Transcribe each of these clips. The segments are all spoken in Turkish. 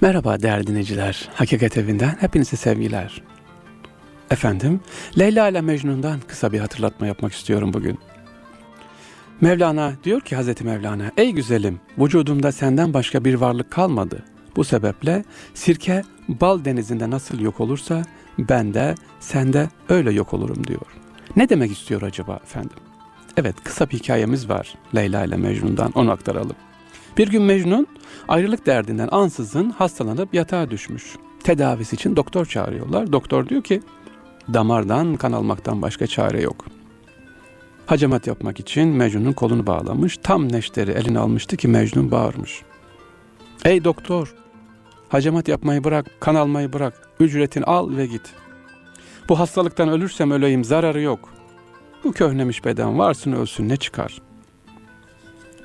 Merhaba değerli dinleyiciler. Hakikat Evi'nden hepinize sevgiler. Efendim, Leyla ile Mecnun'dan kısa bir hatırlatma yapmak istiyorum bugün. Mevlana diyor ki Hazreti Mevlana, ey güzelim vücudumda senden başka bir varlık kalmadı. Bu sebeple sirke bal denizinde nasıl yok olursa ben de sende öyle yok olurum diyor. Ne demek istiyor acaba efendim? Evet kısa bir hikayemiz var Leyla ile Mecnun'dan onu aktaralım. Bir gün Mecnun ayrılık derdinden ansızın hastalanıp yatağa düşmüş. Tedavisi için doktor çağırıyorlar. Doktor diyor ki damardan kan almaktan başka çare yok. Hacamat yapmak için Mecnun'un kolunu bağlamış. Tam neşteri eline almıştı ki Mecnun bağırmış. Ey doktor! Hacamat yapmayı bırak, kan almayı bırak. Ücretini al ve git. Bu hastalıktan ölürsem öleyim, zararı yok. Bu köhnemiş beden varsın ölsün ne çıkar?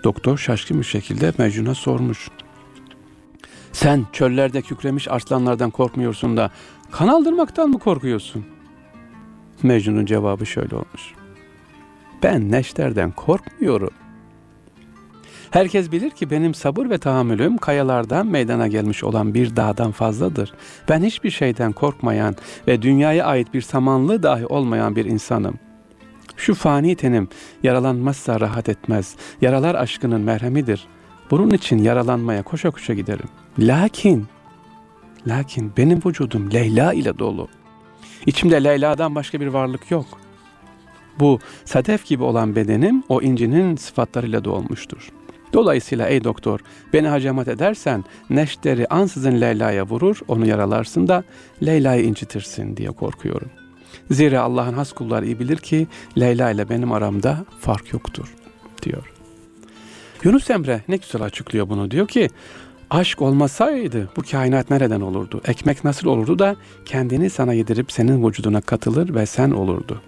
Doktor şaşkın bir şekilde Mecnun'a sormuş. Sen çöllerde kükremiş arslanlardan korkmuyorsun da kan aldırmaktan mı korkuyorsun? Mecnun'un cevabı şöyle olmuş. Ben neşterden korkmuyorum. Herkes bilir ki benim sabır ve tahammülüm kayalardan meydana gelmiş olan bir dağdan fazladır. Ben hiçbir şeyden korkmayan ve dünyaya ait bir samanlığı dahi olmayan bir insanım. Şu fani tenim yaralanmazsa rahat etmez. Yaralar aşkının merhemidir. Bunun için yaralanmaya koşa koşa giderim. Lakin, lakin benim vücudum Leyla ile dolu. İçimde Leyla'dan başka bir varlık yok. Bu sadef gibi olan bedenim o incinin sıfatlarıyla dolmuştur. Dolayısıyla ey doktor beni hacamat edersen neşteri ansızın Leyla'ya vurur, onu yaralarsın da Leyla'yı incitirsin diye korkuyorum. Zira Allah'ın has kulları iyi bilir ki Leyla ile benim aramda fark yoktur diyor. Yunus Emre ne güzel açıklıyor bunu diyor ki aşk olmasaydı bu kainat nereden olurdu? Ekmek nasıl olurdu da kendini sana yedirip senin vücuduna katılır ve sen olurdu.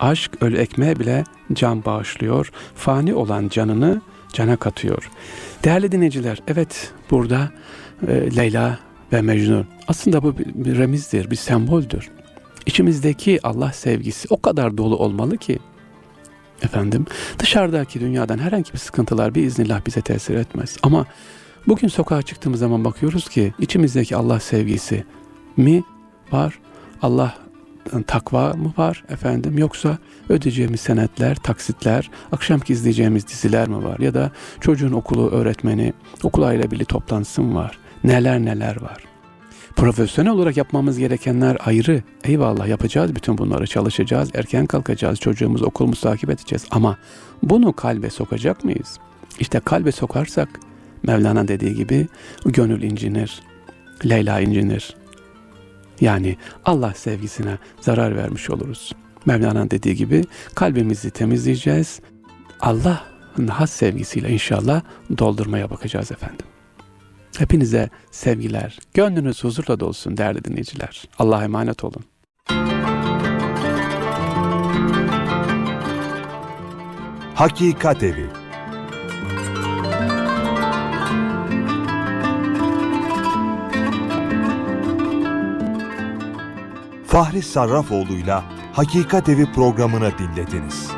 Aşk ölü ekmeğe bile can bağışlıyor, fani olan canını cana katıyor. Değerli dinleyiciler, evet burada e, Leyla ve Mecnun aslında bu bir, remizdir, bir semboldür. İçimizdeki Allah sevgisi o kadar dolu olmalı ki efendim dışarıdaki dünyadan herhangi bir sıkıntılar bir iznillah bize tesir etmez. Ama bugün sokağa çıktığımız zaman bakıyoruz ki içimizdeki Allah sevgisi mi var? Allah takva mı var efendim yoksa ödeyeceğimiz senetler, taksitler, akşamki izleyeceğimiz diziler mi var ya da çocuğun okulu öğretmeni, okul aile toplantısı mı var? Neler neler var. Profesyonel olarak yapmamız gerekenler ayrı. Eyvallah yapacağız bütün bunları çalışacağız, erken kalkacağız, çocuğumuz okulumuzu takip edeceğiz. Ama bunu kalbe sokacak mıyız? İşte kalbe sokarsak Mevlana dediği gibi gönül incinir, Leyla incinir. Yani Allah sevgisine zarar vermiş oluruz. Mevlana'nın dediği gibi kalbimizi temizleyeceğiz. Allah'ın has sevgisiyle inşallah doldurmaya bakacağız efendim. Hepinize sevgiler. Gönlünüz huzurla dolsun değerli dinleyiciler. Allah'a emanet olun. Hakikat Evi Fahri Sarrafoğlu'yla Hakikat Evi programını dinlediniz.